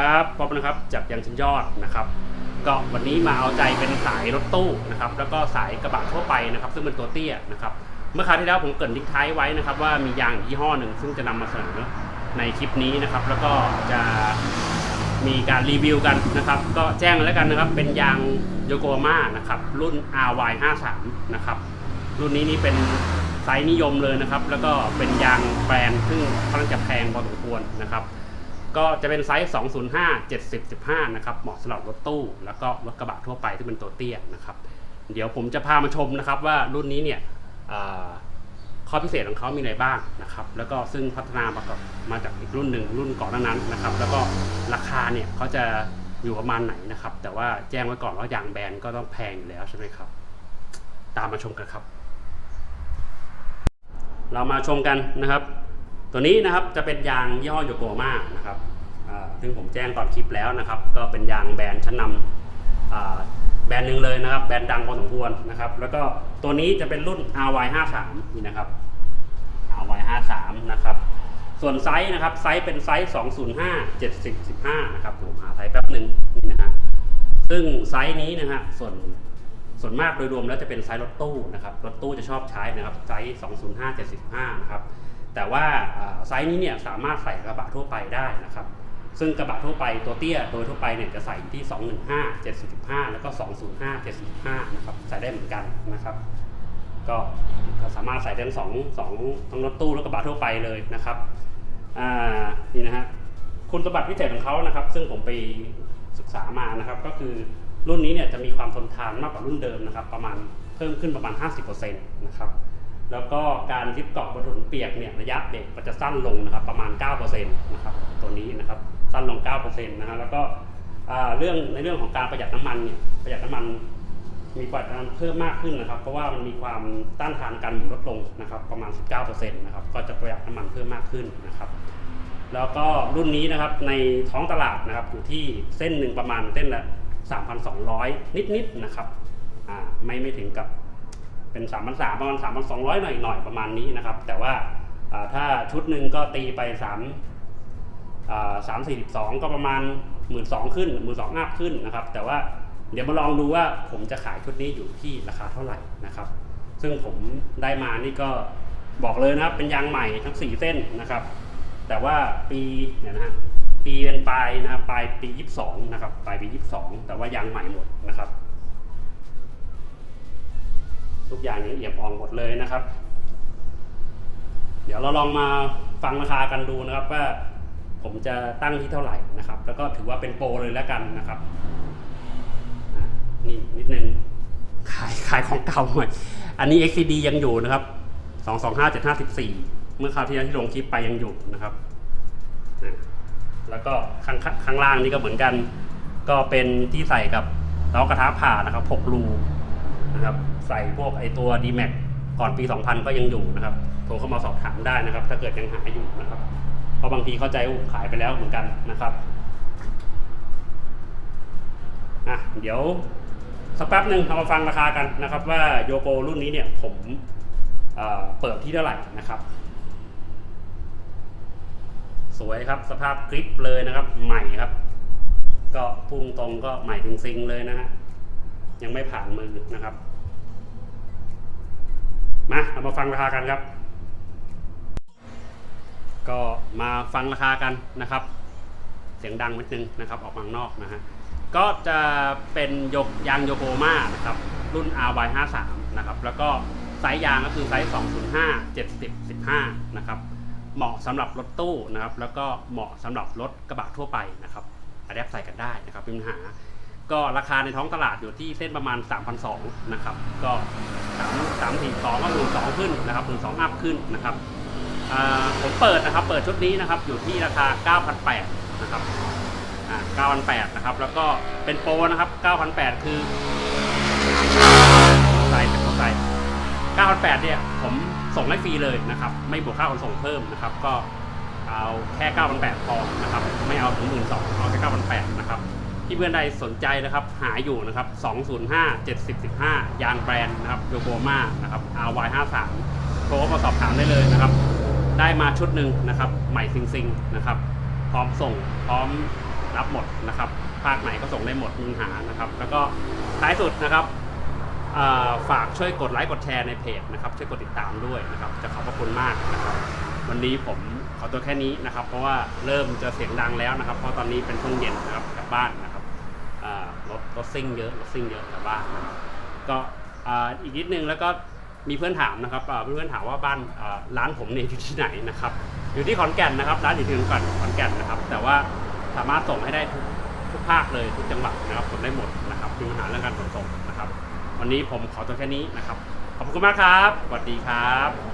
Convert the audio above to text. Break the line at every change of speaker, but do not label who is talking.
ครับป๊อปนะครับจากยังชันยอดนะครับ ก็วันนี้มาเอาใจเป็นสายรถตู้นะครับ แล้วก็สายกระบะทั่วไปนะครับ ซึ่งเป็นตัวเตี้ยนะครับ เมื่อคราวที่แล้วผมเกรินทิ้งท้ายไว้นะครับ ว่ามียางยี่ห้อหนึ่งซึ่งจะนำมาเสนอในคลิปนี้นะครับ แล้วก็จะมีการรีวิวกันนะครับ ก็แจ้งแล้วกันนะครับ เป็นยางโยโกมานะครับ รุ่น RY53 นะครับ รุ่นนี้นี่เป็นไซส์นิยมเลยนะครับ แล้วก็เป็นยางแบรนด์ซึ่งค่อนข้างจะแพงพอสมควรนะครับ ก็จะเป็นไซส์ 205 70 15 นะครับ เหมาะสำหรับรถตู้แล้วก็รถกระบะทั่วไปที่เป็นตัวเตี้ยนะครับ เดี๋ยวผมจะพามาชมนะครับว่ารุ่นนี้เนี่ยอ่าข้อพิเศษของเขามีอะไรบ้างนะครับ แล้วก็ซึ่งพัฒนามากับมาจากอีกรุ่นหนึ่งรุ่นก่อนหน้านั้นนะครับ แล้วก็ราคาเนี่ยเขาจะอยู่ประมาณไหนนะครับ แต่ว่าแจ้งไว้ก่อนว่ายางแบรนด์ก็ต้องแพงอยู่แล้วใช่ไหมครับ ตามมาชมกันครับ เรามาชมกันนะครับ ตัวนี้นะครับจะเป็นยางยี่ห้อโยโกมานะครับซึ่งผมแจ้งก่อนคลิปแล้วนะครับ ก็เป็นยางแบรนด์ชั้นนำแบรนด์หนึ่งเลยนะครับ แบรนด์ดังพอสมควรนะครับ แล้วก็ตัวนี้จะเป็นรุ่น RY53 นี่นะครับ RY53 นะครับ ส่วนไซส์นะครับ ไซส์เป็นไซส์ 205 70 15 นะครับผมหาไซส์แป๊บหนึ่งนี่นะฮะ ซึ่งไซส์นี้นะฮะ ส่วนส่วนมากโดยรวมแล้วจะเป็นไซส์รถตู้นะครับ รถตู้จะชอบใช้นะครับ ไซส์ 205 75 นะครับ แต่ว่าไซส์นี้เนี่ยสามารถใส่กระบะทั่วไปได้นะครับ ซึ่งกระบะทั่วไปตัวเตี้ยโดยทั่วไปเนี่ยจะใส่ที่ 215 75 แล้วก็ 205 75 นะครับ ใส่ได้เหมือนกันนะครับ ก็สามารถใส่ทั้งสองสองทั้งรถตู้และกระบะทั่วไปเลยนะครับนี่นะฮะคุณสมบัติพิเศษของเขานะครับ ซึ่งผมไปศึกษามานะครับ ก็คือรุ่นนี้เนี่ยจะมีความทนทานมากกว่ารุ่นเดิมนะครับ ประมาณเพิ่มขึ้นประมาณ 50%นะครับ แล้วก็การยึดเกาะบนถนนเปียกเนี่ยระยะเบรกมันจะสั้นลงนะครับประมาณ 9%นะครับตัวนี้นะครับสั้นลง 9%นะฮะแล้วก็เรื่องในเรื่องของการประหยัดน้ำมันเนี่ยประหยัดน้ำมันมีประหยัดน้ำมันเพิ่มมากขึ้นนะครับ เพราะว่ามันมีความต้านทานการหมุนลดลงนะครับประมาณ 19%นะครับก็จะประหยัดน้ำมันเพิ่มมากขึ้นนะครับ แล้วก็รุ่นนี้นะครับในท้องตลาดนะครับอยู่ที่เส้นหนึ่งประมาณเส้นละ3,200 นิดๆนะครับไม่ไม่ถึงกับ เป็น3,300ประมาณ3,200หน่อยหน่อยๆประมาณนี้นะครับ แต่ว่าถ้าชุดหนึ่งก็ตีไป3อ่า342ก็ประมาณ12,000ขึ้น12,000อัพขึ้นนะครับ แต่ว่าเดี๋ยวมาลองดูว่าผมจะขายชุดนี้อยู่ที่ราคาเท่าไหร่นะครับ ซึ่งผมได้มานี่ก็บอกเลยนะครับเป็นยางใหม่ทั้ง 4 เส้นนะครับ แต่ว่าปีเนี่ยนะฮะปีเป็นปลายนะปลายปี 22 นะครับปลายปี 22 แต่ว่ายางใหม่หมดนะครับ ทุกอย่างยังเอียมอ่องหมดเลยนะครับ เดี๋ยวเราลองมาฟังราคากันดูนะครับว่าผมจะตั้งที่เท่าไหร่นะครับ แล้วก็ถือว่าเป็นโปรเลยแล้วกันนะครับนี่นิดนึงขายขายของเก่าหน่อย อันนี้ XCD ยังอยู่นะครับ225754เมื่อคราวที่แล้วที่ลงคลิปไปยังอยู่นะครับ แล้วก็ข้างข้างล่างนี่ก็เหมือนกัน ก็เป็นที่ใส่กับล้อกระทะผ่านะครับ6รู นะครับ ใส่พวกไอตัว d m a x ก่อนปี 2000 ก็ยังอยู่นะครับ โทรเข้ามาสอบถามได้นะครับ ถ้าเกิดยังหาอยู่นะครับ เพราะบางทีเข้าใจว่าขายไปแล้วเหมือนกันนะครับอะเดี๋ยวสักแป๊บหนึ่งเรามาฟังราคากันนะครับ ว่าโยโกรุ่นนี้เนี่ยผมเเปิดที่เท่าไหร่นะครับ สวยครับสภาพกริปเลยนะครับ ใหม่ครับ ก็พุ่งตรงก็ใหม่ถึงซิงเลยนะฮะ ยังไม่ผ่านมือนะครับ มาเรามาฟังราคากันครับ ก็มาฟังราคากันนะครับ เสียงดังนิดนึงนะครับ ออกมาข้างนอกนะฮะก็จะเป็นยกยางโยโกมานะครับ รุ่น RY53 นะครับ แล้วก็ไซส์ยางก็คือไซส์ 205 70 15 นะครับ เหมาะสำหรับรถตู้นะครับ แล้วก็เหมาะสำหรับรถกระบะทั่วไปนะครับอะแดปใส่กันได้นะครับไม่มีปัญหา ก็ราคาในท้องตลาดอยู่ที่เส้นประมาณ 3,200นะครับ ก็3 3 4 2ก็หมื่นสองขึ้นนะครับหมื่นสองอัพขึ้นนะครับผมเปิดนะครับ เปิดชุดนี้นะครับ อยู่ที่ราคา 9,800นะครับ9,800นะครับ แล้วก็เป็นโปรนะครับ 9,800 คือใส่เป็นใส่9,800เนี่ย ผมส่งให้ฟรีเลยนะครับ ไม่บวกค่าขนส่งเพิ่มนะครับ ก็เอาแค่ 9,800พอนะครับ ไม่เอาถึง12,000เอาแค่9,800นะครับ ที่เพื่อนใดสนใจนะครับ หาอยู่นะครับ 205 70 15 ยางแบรนด์นะครับโยโกมานะครับ RY53 โทรมาสอบถามได้เลยนะครับ ได้มาชุดหนึ่งนะครับ ใหม่ซิงซิงๆนะครับ พร้อมส่งพร้อมรับหมดนะครับ ภาคไหนก็ส่งได้หมดไมมีหานะครับ แล้วก็ท้ายสุดนะครับาฝากช่วยกดไลค์กดแชร์ในเพจนะครับ ช่วยกดติดตามด้วยนะครับ จะขอบพระคุณมากนะครับ วันนี้ผมขอตัวแค่นี้นะครับ เพราะว่าเริ่มจะเสียงดังแล้วนะครับ เพราะตอนนี้เป็นช่วงเย็นนะครับกลับบ้านนะ รถรถซิ่งเยอะรถซิ่งเยอะกลับบ้านนะครับก็อ่าอีกนิดนึงแล้วก็มีเพื่อนถามนะครับอ่าเพื่อนๆถามว่าบ้านอ่าร้านผมเนี่ยอยู่ที่ไหนนะครับ อยู่ที่ขอนแก่นนะครับ ร้านอยู่ที่ขอนแก่นขอนแก่นนะครับ แต่ว่าสามารถส่งให้ได้ทุกทุกภาคเลยทุกจังหวัดนะครับส่งได้หมดนะครับมีปัญหาเรื่องการขนส่งนะครับ วันนี้ผมขอตัวแค่นี้นะครับ ขอบคุณมากครับสวัสดีครับ